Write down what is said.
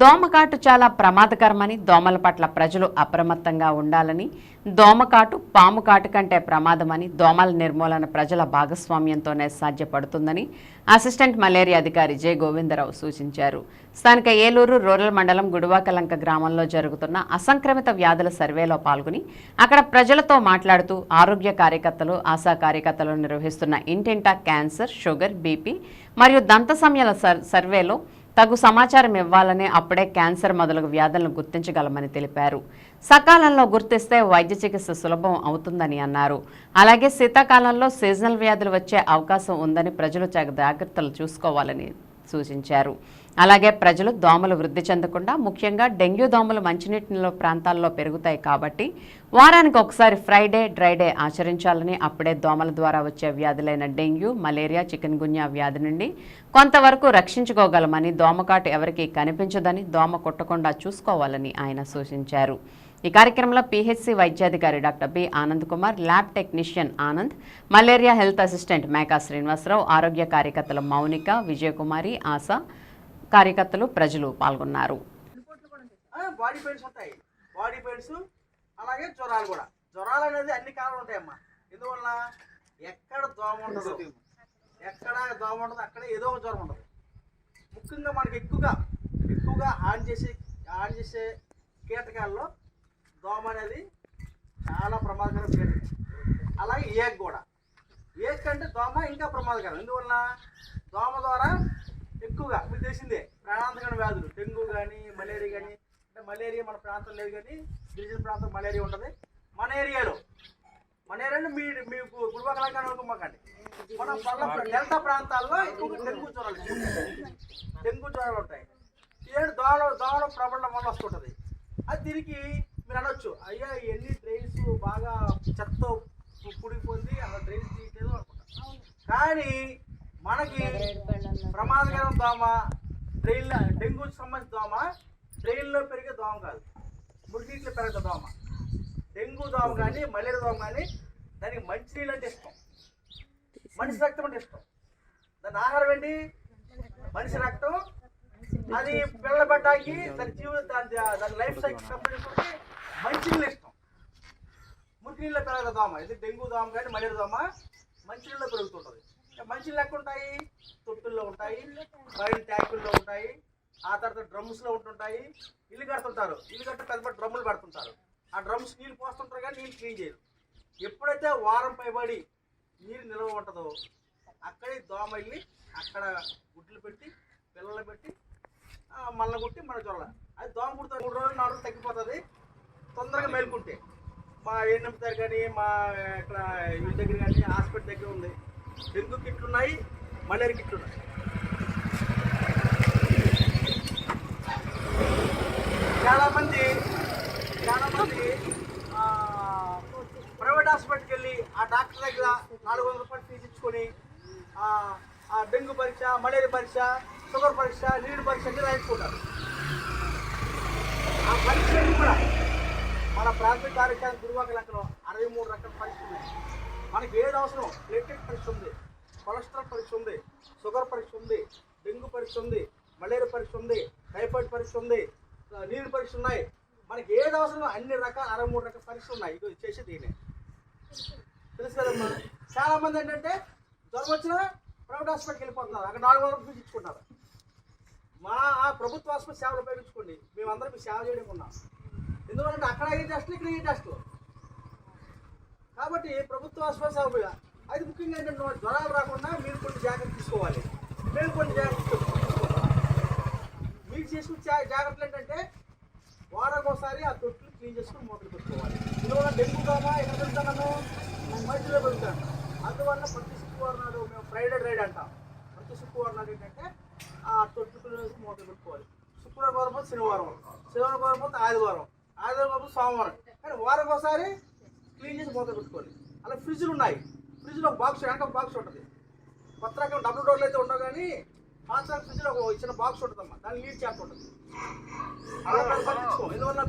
దోమకాటు చాలా ప్రమాదకరమని దోమల పట్ల ప్రజలు అప్రమత్తంగా ఉండాలని దోమకాటు పాము కాటు కంటే ప్రమాదమని దోమల నిర్మూలన ప్రజల భాగస్వామ్యంతోనే సాధ్యపడుతుందని అసిస్టెంట్ మలేరియా అధికారి జె. గోవిందరావు సూచించారు. స్థానిక ఏలూరు రూరల్ మండలం గుడివాకలంక గ్రామంలో జరుగుతున్న అసంక్రమిత వ్యాధుల సర్వేలో పాల్గొని అక్కడ ప్రజలతో మాట్లాడుతూ ఆరోగ్య కార్యకర్తలు ఆశా కార్యకర్తలు నిర్వహిస్తున్న ఇంటింటా క్యాన్సర్ షుగర్ బీపీ మరియు దంత సమయాల సర్వేలో తగు సమాచారం ఇవ్వాలని అప్పుడే క్యాన్సర్ మొదలగు వ్యాధులను గుర్తించగలమని తెలిపారు. సకాలంలో గుర్తిస్తే వైద్య చికిత్స సులభం అవుతుందని అన్నారు. అలాగే శీతాకాలంలో సీజనల్ వ్యాధులు వచ్చే అవకాశం ఉందని ప్రజలు జాగ్రత్తలు చూసుకోవాలని సూచించారు. అలాగే ప్రజలు దోమలు వృద్ధి చెందకుండా ముఖ్యంగా డెంగ్యూ దోమలు మంచినీటిలో ప్రాంతాల్లో పెరుగుతాయి కాబట్టి వారానికి ఒకసారి ఫ్రైడే డ్రైడే ఆచరించాలని అప్పుడే దోమల ద్వారా వచ్చే వ్యాధులైన డెంగ్యూ మలేరియా చికెన్ గున్యా వ్యాధి నుండి కొంతవరకు రక్షించుకోగలమని దోమకాటు ఎవరికీ కనిపించదని దోమ కొట్టకుండా చూసుకోవాలని ఆయన సూచించారు. ఈ కార్యక్రమంలో పిహెచ్సి వైద్యాధికారి doctor B Anand Kumar lab technician Anand malaria health assistant Meka Srinivasarao ఆరోగ్య కార్యకర్తలు మౌనిక విజయకుమారి ఆశ కార్యకర్తలు ప్రజలు పాల్గొన్నారు. బాడీ పెయిన్స్ ఉంటాయి బాడీ పెయిన్స్ అలాగే జ్వరాలు కూడా. జ్వరాలు అనేది అన్ని కాలాలు ఉంటాయమ్మా. ఎందువల్ల? ఎక్కడ దోమ ఉండదు. ఎక్కడ దోమ ఉండదు అక్కడ ఏదో ఒక జ్వరం ఉండదు. ముఖ్యంగా మనకి ఎక్కువగా ఎక్కువగా హాని చేసే హాని చేసే కీటకాల్లో దోమ అనేది చాలా ప్రమాదకరం కీటకం. అలాగే ఏక్ కూడా. ఏక్ కంటే దోమ ఇంకా ప్రమాదకరం. ఎందువల్ల? దోమ ద్వారా ఎక్కువగా మీకు తెలిసిందే ప్రాణాంతకమైన వ్యాధులు. డెంగ్యూ కానీ మలేరియా కానీ అంటే మలేరియా మన ప్రాంతం లేదు కానీ గిరిజన ప్రాంతం మలేరియా ఉంటుంది. మన ఏరియాలో మన ఏరియాలో మీ మీకు గుడివకలంగా అనుకోమాకండి మన పల్ల డెల్టా ప్రాంతాల్లో ఎక్కువగా డెంగ్యూ జ్వరాలు ఎక్కువ. డెంగ్యూ జ్వరాలు ఉంటాయి. ఏడు దోమల దోమల ప్రబలం వల్ల వస్తుంటుంది. అది తిరిగి మీరు అనొచ్చు అయ్యా ఎన్ని డ్రైన్స్ బాగా చెత్త పుడిపోయింది అలా డ్రైన్స్ తీయట్లేదు అనుకుంటా. కానీ మనకి ప్రమాదకరం దోమ ట్రైన్ డెంగ్యూ సంబంధించిన దోమ ట్రైన్లో పెరిగే దోమ కాదు. మురికిట్లో పెరిగే దోమ. డెంగ్యూ దోమ కానీ మలేరియా దోమ కానీ దానికి మంచినీళ్ళు అంటే ఇష్టం. మనిషి రక్తం అంటే ఇష్టం. దాని ఆహారం ఏంటి? మనిషి రక్తం. అది పిల్లబడ్డానికి దాని జీవ దాని దాని లైఫ్ సైకిల్ కంప్లీట్ చేసుకుంటే మంచినీళ్ళు ఇష్టం. మురికినీళ్ళలో పెరగదు దోమ ఇది డెంగ్యూ దోమ కానీ మలేరియా దోమ మంచినీళ్ళలో పెరుగుతుంటుంది. మనుషులు మంచినీళ్ళు ఎక్కడ ఉంటాయి తొట్టుల్లో ఉంటాయి బయట ట్యాంకుల్లో ఉంటాయి ఆ తర్వాత డ్రమ్స్లో ఉంటుంటాయి ఇల్లు కడుతుంటారు. ఇల్లు కట్టి పెద్ద పెద్ద డ్రమ్ములు పెడుతుంటారు. ఆ డ్రమ్స్ నీళ్ళు పోస్తుంటారు కానీ నీళ్ళు క్లీన్ చేయరు. ఎప్పుడైతే వారం పైబడి నీరు నిల్వ ఉంటుందో అక్కడే దోమ వెళ్ళి అక్కడ గుడ్లు పెట్టి పిల్లలు పెట్టి మళ్ళీ కుట్టి మన చొల్ల అది దోమ కుడితే మూడు రోజులు నాలుగు రోజులు తగ్గిపోతుంది. తొందరగా మేలుకుంటే. మా ఎన్నెంపుతారు కానీ మా ఇక్కడ ఇంటి దగ్గర కానీ హాస్పిటల్ దగ్గర ఉంది. డెంగ్యూ కిట్లు ఉన్నాయి మలేరియా కిట్లు ఉన్నాయి చాలామంది చాలామంది ప్రైవేట్ హాస్పిటల్కి వెళ్ళి ఆ డాక్టర్ దగ్గర నాలుగు వందల రూపాయలు ఫీజు ఇచ్చుకొని ఆ, డెంగ్యూ పరీక్ష మలేరియా పరీక్ష షుగర్ పరీక్ష నీటి పరీక్ష అన్ని రాయించుకుంటారు. ఆ పరీక్షలు కూడా మన ప్రాథమిక ఆరోగ్యానికి గురువాకలంకలో అరవై మూడు రకాల పరీక్షలు ఉన్నాయి. మనకి ఏది అవసరం ప్లేటెట్ పరీక్ష ఉంది కొలెస్ట్రాల్ పరీక్ష ఉంది షుగర్ పరీక్ష ఉంది డెంగ్యూ పరీక్ష ఉంది మలేరియా పరీక్ష ఉంది టైఫాయిడ్ పరీక్ష ఉంది నీరు పరీక్ష ఉన్నాయి. మనకి ఏది అవసరం అన్ని రకాల అరవై మూడు రకాల పరీక్షలు ఉన్నాయి. ఇది చేసి దీన్ని తెలుసు కదమ్మా? చాలా మంది ఏంటంటే జ్వరం వచ్చినా ప్రైవేట్ హాస్పిటల్కి వెళ్ళిపోతున్నారు. అక్కడ నాలుగు వరకు చూపించుకుంటారు మా ఆ ప్రభుత్వ హాస్పిటల్ సేవలు ఉపయోగించుకోండి. మేమందరం మీకు సేవ చేయడం ఉన్నాం. ఎందుకంటే అక్కడ అయ్యే టెస్టులు ఇక్కడ అయ్యే టెస్టులు? కాబట్టి ప్రభుత్వ హాస్పిటల్ అది ముఖ్యంగా ఏంటంటే జ్వరాలు రాకుండా మీరు కొన్ని జాగ్రత్తలు తీసుకోవాలి. మేము కొన్ని జాగ్రత్తలు మీరు చేసుకునే జాగ్రత్తలు ఏంటంటే వారానికి ఆ తొట్టులు క్లీన్ చేసుకుని మూతలు పెట్టుకోవాలి. ఇందువల్ల డెంగ్యూ కామా ఎక్కడ పెడతాను మధ్యలో పెడతాను అందువల్ల ప్రతి శుక్రవారం నాడు మేము ఫ్రైడే రైడ్ అంటాం. ప్రతి శుక్రవారం నాడు ఏంటంటే ఆ తొట్టు క్లీన్ చేసుకుని మూతలు పెట్టుకోవాలి. శుక్రవారం పోతే శనివారం శనివారం పోతే ఆదివారం ఆదివారం పోతే సోమవారం. కానీ వారం క్లీన్ చేసి మూత పెట్టుకోవాలి అలా ఫ్రిడ్జ్లు ఉన్నాయి. ఫ్రిడ్జ్లో బాక్స్ వెనక బాక్స్ ఉంటుంది. కొత్త రకం డబుల్ డోర్లు అయితే ఉండవు కానీ పాత ఫ్రిడ్జ్లో ఒక చిన్న బాక్స్ ఉంటుందమ్మా. దాన్ని లీడ్ చేస్తుంటుంది అలా పట్టించుకో. ఎందువల్ల